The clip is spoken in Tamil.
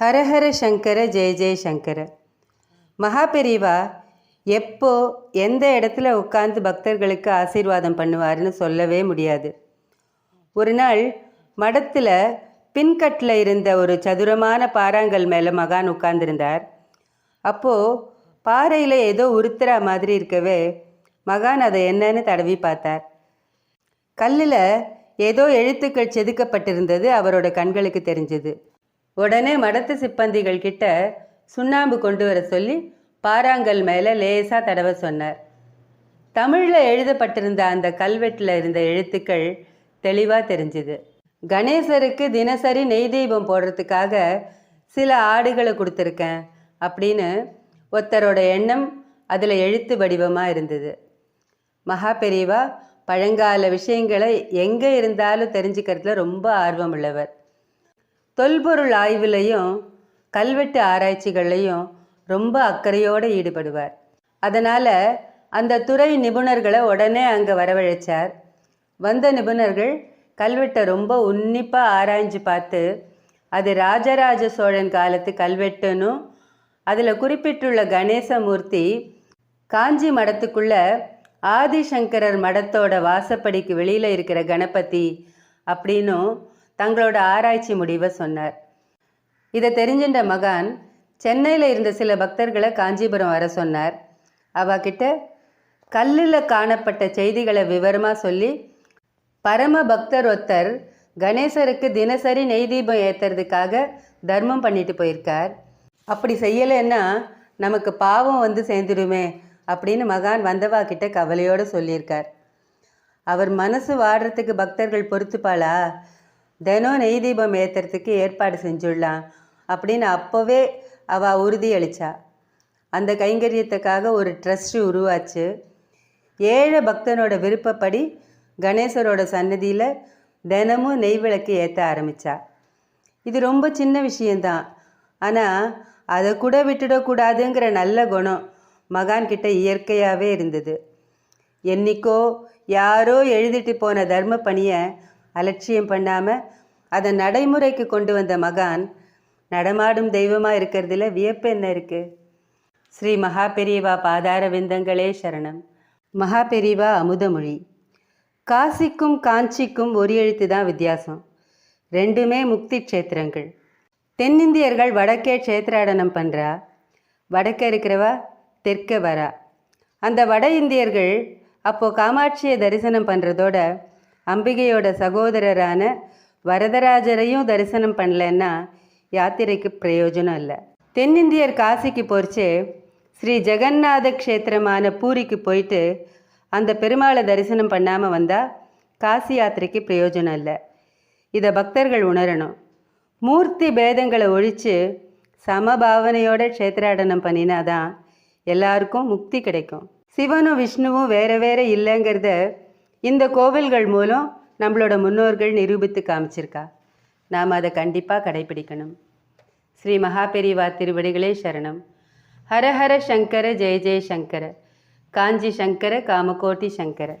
ஹரஹர சங்கர ஜெய ஜெய சங்கர. மகாபெரிவா எப்போ எந்த இடத்துல உட்கார்ந்து பக்தர்களுக்கு ஆசீர்வாதம் பண்ணுவாருன்னு சொல்லவே முடியாது. ஒரு நாள் மடத்தில் பின்கட்டில் இருந்த ஒரு சதுரமான பாறாங்கல் மேலே மகான் உட்கார்ந்திருந்தார். அப்போது பாறையில் ஏதோ உருத்துற மாதிரி இருக்கவே மகான் அதை என்னன்னு தடவி பார்த்தார். கல்லில் ஏதோ எழுத்துக்கள் செதுக்கப்பட்டிருந்தது அவரோட கண்களுக்கு தெரிஞ்சது. உடனே மடத்து சிப்பந்திகள் கிட்ட சுண்ணாம்பு கொண்டு வர சொல்லி பாறாங்கல் மேலே லேசாக தடவ சொன்னார். தமிழில் எழுதப்பட்டிருந்த அந்த கல்வெட்டில் இருந்த எழுத்துக்கள் தெளிவாக தெரிஞ்சுது. கணேசருக்கு தினசரி நெய் தீபம் போடுறதுக்காக சில ஆடுகளை கொடுத்துருக்கேன் அப்படின்னு ஒருத்தரோட எண்ணம் அதில் எழுத்து வடிவமாக இருந்தது. மகா பெரியவா பழங்கால விஷயங்களை எங்கே இருந்தாலும் தெரிஞ்சுக்கிறதுல ரொம்ப ஆர்வம் உள்ளவர் தொல்பொருள் ஆய்விலையும் கல்வெட்டு ஆராய்ச்சிகள்லையும் ரொம்ப அக்கறையோடு ஈடுபடுவார். அதனால் அந்த துறை நிபுணர்களை உடனே அங்கே வரவழைச்சார். வந்த நிபுணர்கள் கல்வெட்டை ரொம்ப உன்னிப்பாக ஆராய்ஞ்சு பார்த்து அது ராஜராஜ சோழன் காலத்து கல்வெட்டுன்னு அதில் குறிப்பிட்டுள்ள கணேசமூர்த்தி காஞ்சி மடத்துக்குள்ள ஆதிசங்கரர் மடத்தோட வாசப்படிக்கு வெளியில் இருக்கிற கணபதி அப்படின்னும் தங்களோட ஆராய்ச்சி முடிவை சொன்னார். இதை தெரிஞ்சின்ற மகான் சென்னையில் இருந்த சில பக்தர்களை காஞ்சிபுரம் வர சொன்னார். அவகிட்ட கல்லில் காணப்பட்ட செய்திகளை விவரமாக சொல்லி பரம பக்தர் ஒருத்தர் கணேசருக்கு தினசரி நெய் தீபம் ஏற்றுறதுக்காக தர்மம் பண்ணிட்டு போயிருக்கார். அப்படி செய்யலைன்னா நமக்கு பாவம் வந்து சேர்ந்துடுமே அப்படின்னு மகான் வந்தவா கிட்ட கவலையோடு சொல்லியிருக்கார். அவர் மனசு வாடுறதுக்கு பக்தர்கள் பொறுத்துப்பாளா? தினம் நெய் தீபம் ஏற்றுறதுக்கு ஏற்பாடு செஞ்சுடலாம் அப்படின்னு அப்போவே அவள் உறுதியளித்தா அந்த கைங்கரியத்துக்காக ஒரு ட்ரஸ்ட் உருவாச்சு. ஏழை பக்தனோட விருப்பப்படி கணேசரோட சன்னதியில் தினமும் நெய் விளக்கு ஏற்ற ஆரம்பித்தா இது ரொம்ப சின்ன விஷயந்தான் ஆனால் அதை கூட விட்டுடக்கூடாதுங்கிற நல்ல குணம் மகான்கிட்ட இயற்கையாகவே இருந்தது. என்னைக்கோ யாரோ எழுதிட்டு போன தர்ம பணியை அலட்சியம் பண்ணாமல் அதை நடைமுறைக்கு கொண்டு வந்த மகான் நடமாடும் தெய்வமாக இருக்கிறதுல வியப்பு என்ன இருக்குது ஸ்ரீ மகாபெரிவா பாதார விந்தங்களே சரணம். மகாபெரிவா அமுதமொழி. காசிக்கும் காஞ்சிக்கும் ஒரு எழுத்து தான் வித்தியாசம். ரெண்டுமே முக்தி க்ஷேத்திரங்கள். தென்னிந்தியர்கள் வடக்கே க்ஷேத்திராடனம் பண்ணுறா வடக்கே இருக்கிறவா? தெற்க வரா? அந்த வட இந்தியர்கள் அப்போது காமாட்சியை தரிசனம் பண்ணுறதோட அம்பிகையோட சகோதரரான வரதராஜரையும் தரிசனம் பண்ணலன்னா யாத்திரைக்கு பிரயோஜனம் இல்லை. தென்னிந்தியர் காசிக்கு போர்ச்சே ஸ்ரீ ஜெகநாத க்ஷேத்திரமான பூரிக்கு போயிட்டு அந்த பெருமாளை தரிசனம் பண்ணாமல் வந்தால் காசி யாத்திரைக்கு பிரயோஜனம் இல்லை. இதை பக்தர்கள் உணரணும். மூர்த்தி பேதங்களை ஒழித்து சமபாவனையோட க்ஷேத்திராடனம் பண்ணினாதான் எல்லாருக்கும் முக்தி கிடைக்கும். சிவனும் விஷ்ணுவும் வேற வேற இல்லைங்கிறத இந்த கோவில்கள் மூலம் நம்மளோட முன்னோர்கள் நிரூபித்து காமிச்சிருக்கா? நாம் அதை கண்டிப்பாக கடைபிடிக்கணும். ஸ்ரீ மகாபெரிவா திருவடிகளே சரணம். ஹரஹர சங்கர ஜெய ஜெய சங்கர. காஞ்சி சங்கர காமகோட்டி சங்கர.